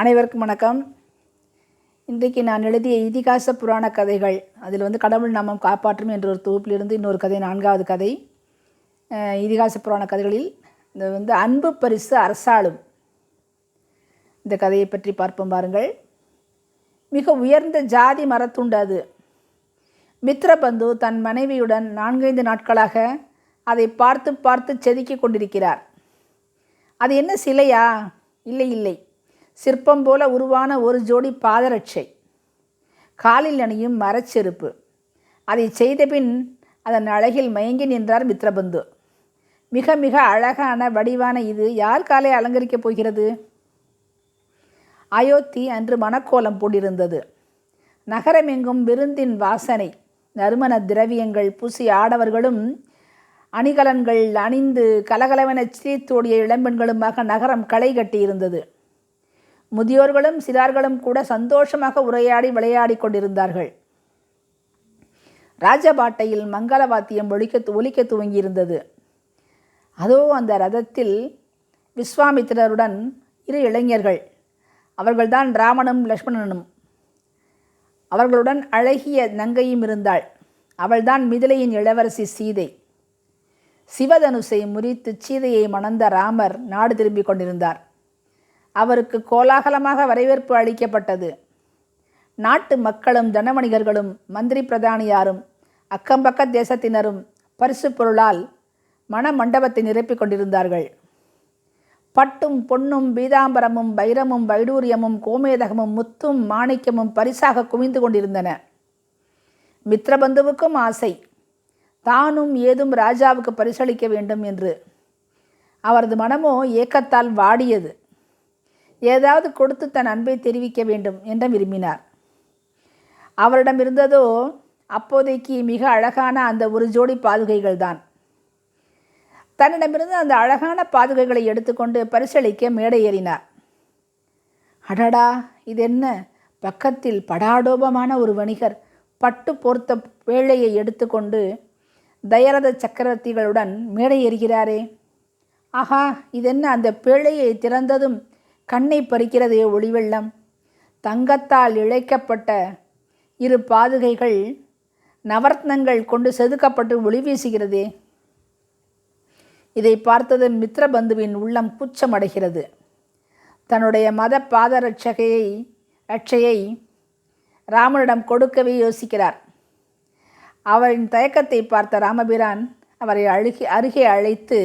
அனைவருக்கும் வணக்கம். இன்றைக்கு நான் எழுதிய இதிகாச புராண கதைகள் அதில் வந்து கடவுள் நாமம் காப்பாற்றும் என்ற ஒரு தொகுப்பிலிருந்து இன்னொரு கதை நான்காவது கதை. இதிகாச புராண கதைகளில் இந்த வந்து அன்பு பரிசு அரசாளும். இந்த கதையை பற்றி பார்ப்போம் பாருங்கள். மிக உயர்ந்த ஜாதி மரத்துண்டு அது. மித்ரபந்து தன் மனைவியுடன் நான்கைந்து நாட்களாக அதை பார்த்து பார்த்து செதுக்கிக் கொண்டிருக்கிறார். அது என்ன சிலையா? இல்லை இல்லை. சிற்பம் போல உருவான ஒரு ஜோடி பாதரட்சை. காலில் அணியும் மரச்செருப்பு. அதை செய்தபின் அதன் அழகில் மயங்கி நின்றார் மித்ரபந்து. மிக மிக அழகான வடிவான இது யார் காலை அலங்கரிக்கப் போகிறது? அயோத்தி அன்று மணக்கோலம் போட்டிருந்தது. நகரமெங்கும் விருந்தின் வாசனை நறுமண திரவியங்கள் பூசி ஆடவர்களும் அணிகலன்கள் அணிந்து கலகலவென சீத்தோடிய இளம்பெண்களுமாக நகரம் களை கட்டியிருந்தது. முதியோர்களும் சிறார்களும் கூட சந்தோஷமாக உரையாடி விளையாடிக் கொண்டிருந்தார்கள். ராஜபாட்டையில் மங்கள வாத்தியம் ஒலிக்க ஒலிக்க துவங்கியிருந்தது. அதோ அந்த ரதத்தில் விஸ்வாமித்திரருடன் இரு இளைஞர்கள். அவர்கள்தான் ராமனும் லக்ஷ்மணனும். அவர்களுடன் அழகிய நங்கையும் இருந்தாள். அவள்தான் மிதிலையின் இளவரசி சீதை. சிவதனுசை முறித்து சீதையை மணந்த ராமர் நாடு திரும்பிக் கொண்டிருந்தார். அவருக்கு கோலாகலமாக வரவேற்பு அளிக்கப்பட்டது. நாட்டு மக்களும் தனவணிகர்களும் மந்திரி பிரதானியாரும் அக்கம்பக்க தேசத்தினரும் பரிசு பொருளால் மண மண்டபத்தை நிரப்பிக் கொண்டிருந்தார்கள். பட்டும் பொன்னும் பீதாம்பரமும் பைரமும் வைடூரியமும் கோமேதகமும் முத்தும் மாணிக்கமும் பரிசாக குவிந்து கொண்டிருந்தன. மித்ரபந்துவுக்கும் ஆசை தானும் ஏதும் ராஜாவுக்கு பரிசளிக்க வேண்டும் என்று. அவரது மனமோ ஏக்கத்தால் வாடியது. ஏதாவது கொடுத்து தன் அன்பை தெரிவிக்க வேண்டும் என்று விரும்பினார். அவரிடம் இருந்ததோ அப்போதைக்கு மிக அழகான அந்த ஒரு ஜோடி பாதுகைகள் தான். தன்னிடமிருந்து அந்த அழகான பாதுகைகளை எடுத்துக்கொண்டு பரிசளிக்க மேடை ஏறினார். அடடா இது என்ன பக்கத்தில் படாடோபமான ஒரு வணிகர் பட்டு போர்த்த வேளையை எடுத்துக்கொண்டு தயரத சக்கரவர்த்திகளுடன் மேடை ஏறுகிறாரே. ஆஹா இதென்ன? அந்த பேழையை திறந்ததும் கண்ணை பறிக்கிறதே ஒளிவெள்ளம். தங்கத்தால் இழைக்கப்பட்ட இரு பாதுகைகள் நவரத்னங்கள் கொண்டு செதுக்கப்பட்டு ஒளி வீசுகிறதே. இதை பார்த்ததும் மித்ரபந்துவின் உள்ளம் கூச்சமடைகிறது. தன்னுடைய மத பாதரட்சகையை ரட்சையை ராமனிடம் கொடுக்கவே யோசிக்கிறார். அவரின் தயக்கத்தை பார்த்த ராமபிரான் அவரை அழுகி அருகே அழைத்து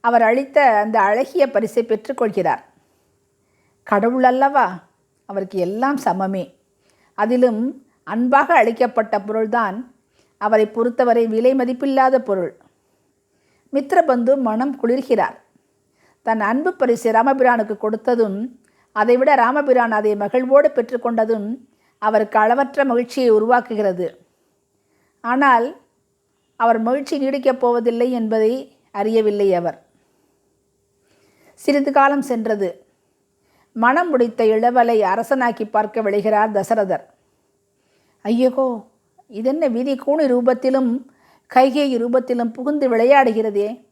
அவர் அளித்த அந்த அழகிய பரிசை பெற்றுக்கொள்கிறார். கடவுள் அல்லவா அவருக்கு எல்லாம் சமமே. அதிலும் அன்பாக அளிக்கப்பட்ட பொருள்தான் அவரை பொறுத்தவரை விலை மதிப்பில்லாத பொருள். மித்ரபந்து மனம் குளிர்கிறார். தன் அன்பு பரிசு ராமபிரானுக்கு கொடுத்ததும் அதைவிட ராமபிரான் அதை மகிழ்வோடு பெற்றுக்கொண்டதும் அவருக்கு அளவற்ற மகிழ்ச்சியை உருவாக்குகிறது. ஆனால் அவர் மகிழ்ச்சி நீடிக்கப் போவதில்லை என்பதை அறியவில்லை அவர். சிறிது காலம் சென்றது. மனம் முடித்த இளவலை அரசனாக்கி பார்க்க விளைகிறார் தசரதர். ஐயகோ இதென்ன விதி கூணி ரூபத்திலும் கைகேயி ரூபத்திலும் புகுந்து விளையாடுகிறதே?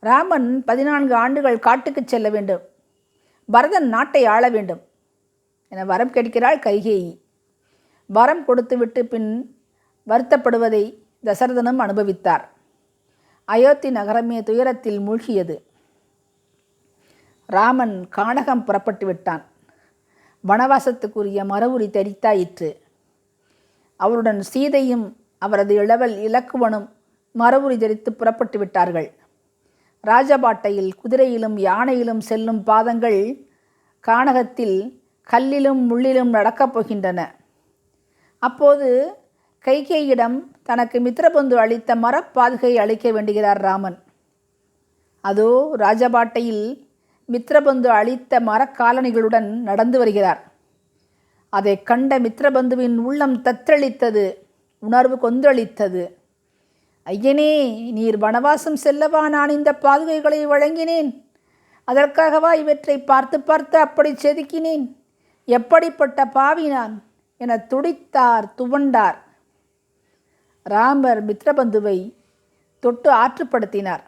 ராமன் பதினான்கு ஆண்டுகள் காட்டுக்குச் செல்ல வேண்டும். பரதன் நாட்டை ஆள வேண்டும். என வரம் கேட்கிறாள் கைகேயி. வரம் கொடுத்துவிட்டு பின் வருத்தப்படுவதை தசரதனும் அனுபவித்தார். அயோத்தி நகரமே துயரத்தில் மூழ்கியது. ராமன் கானகம் புறப்பட்டு விட்டான். வனவாசத்துக்குரிய மரவுரி தரித்தாயிற்று அவருடன் சீதையும் அவரது இளவல் இலக்குவனும் மரவுரி தரித்து புறப்பட்டு விட்டார்கள். ராஜபாட்டையில் குதிரையிலும் யானையிலும் செல்லும் பாதங்கள் கானகத்தில் கல்லிலும் முள்ளிலும் நடக்கப் போகின்றன. அப்போது கைகேயிடம் தனக்கு மித்திரபந்து அளித்த மரப்பாதுகை அளிக்க வேண்டுகிறார் ராமன். அதோ ராஜபாட்டையில் மித்ரபந்து அளித்த மரக்காலணிகளுடன் நடந்து வருகிறார். அதை கண்ட மித்ரபந்துவின் உள்ளம் தத்தளித்தது உணர்வு கொந்தளித்தது. ஐயனே நீர் வனவாசம் செல்லவா? நான் இந்த பாதுகைகளை வழங்கினேன். அதற்காகவா இவற்றை பார்த்து பார்த்து அப்படி செதுக்கினேன்? எப்படிப்பட்ட பாவி நான்? என துடித்தார் துவண்டார். ராமர் மித்ரபந்துவை தொட்டு ஆற்றுப்படுத்தினார்.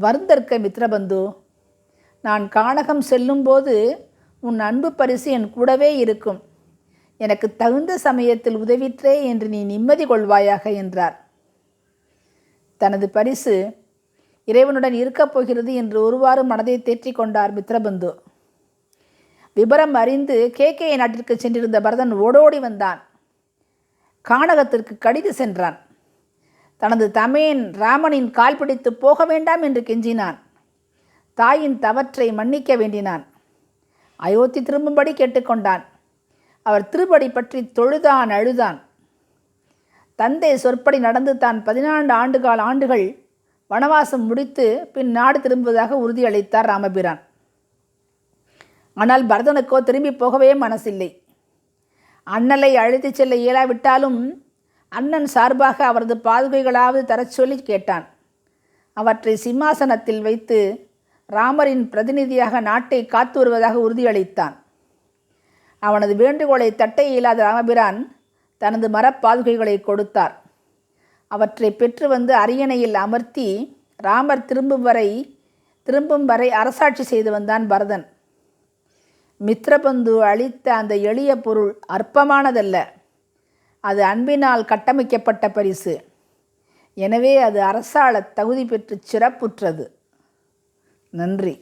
வருந்தற்க மித்ரபந்து நான் கானகம் செல்லும்போது உன் அன்பு பரிசு என் கூடவே இருக்கும். எனக்கு தகுந்த சமயத்தில் உதவிற்றே என்று நீ நிம்மதி கொள்வாயாக என்றார். தனது பரிசு இறைவனுடன் இருக்கப் போகிறது என்று ஒருவாறு மனதை தேற்றி கொண்டார் மித்ரபந்து. விபரம் அறிந்து கேகே நாட்டிற்கு சென்றிருந்த பரதன் ஓடோடி வந்தான். கானகத்திற்கு கடிது சென்றான். தனது தமையன் ராமனின் கால் பிடித்து போக வேண்டாம் என்று கெஞ்சினான். தாயின் தவற்றை மன்னிக்க வேண்டினான். அயோத்தி திரும்பும்படி கேட்டுக்கொண்டான். அவர் திருப்படி பற்றி தொழுதான் அழுதான். தந்தை சொற்படி நடந்து தான் பதினான்கு ஆண்டுகால் ஆண்டுகள் வனவாசம் முடித்து பின் நாடு திரும்புவதாக உறுதியளித்தார் ராமபிரான். ஆனால் பரதனுக்கோ திரும்பி போகவே மனசில்லை. அண்ணலை அழைத்துச் செல்ல இயலாவிட்டாலும் அண்ணன் சார்பாக அவரது பாதுகைகளாவது தரச் சொல்லி கேட்டான். அவற்றை சிம்மாசனத்தில் வைத்து ராமரின் பிரதிநிதியாக நாட்டை காத்து வருவதாக உறுதியளித்தான். அவனது வேண்டுகோளை தட்டை இயலாத ராமபிரான் தனது மரப்பாதுகைகளை கொடுத்தார். அவற்றை பெற்று வந்து அரியணையில் அமர்த்தி ராமர் திரும்பும் வரை திரும்பும் வரை அரசாட்சி செய்து வந்தான் பரதன். மித்ரபந்து அளித்த அந்த எளிய பொருள் அற்பமானதல்ல. அது அன்பினால் கட்டமைக்கப்பட்ட பரிசு. எனவே அது அரசாள தகுதி பெற்று சிறப்புற்றது. நன்றி.